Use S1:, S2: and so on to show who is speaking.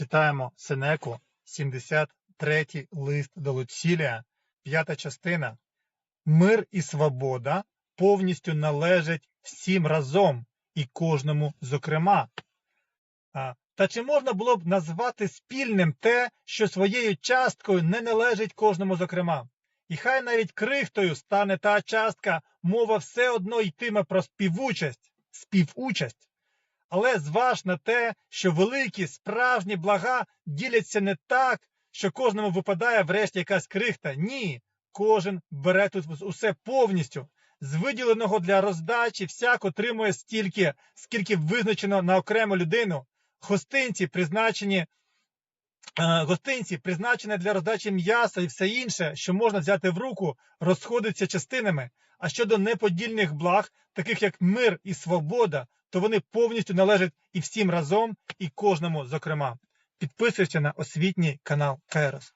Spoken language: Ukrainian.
S1: Читаємо Сенеку, 73 лист до Луцілія, п'ята частина. Мир і свобода повністю належать всім разом і кожному зокрема. Та чи можна було б назвати спільним те, що своєю часткою не належить кожному зокрема? І хай навіть крихтою стане та частка, мова все одно йтиме про співучасть, співучасть. Але зваж на те, що великі справжні блага діляться не так, що кожному випадає врешті якась крихта. Ні, кожен бере тут усе повністю. З виділеного для роздачі всяк отримує стільки, скільки визначено на окрему людину. Гостинці призначені. е, Гостинці, призначені для роздачі м'яса і все інше, що можна взяти в руку, розходиться частинами. А щодо неподільних благ, таких як мир і свобода, то вони повністю належать і всім разом, і кожному зокрема. Підписуйся на освітній канал Кайрос.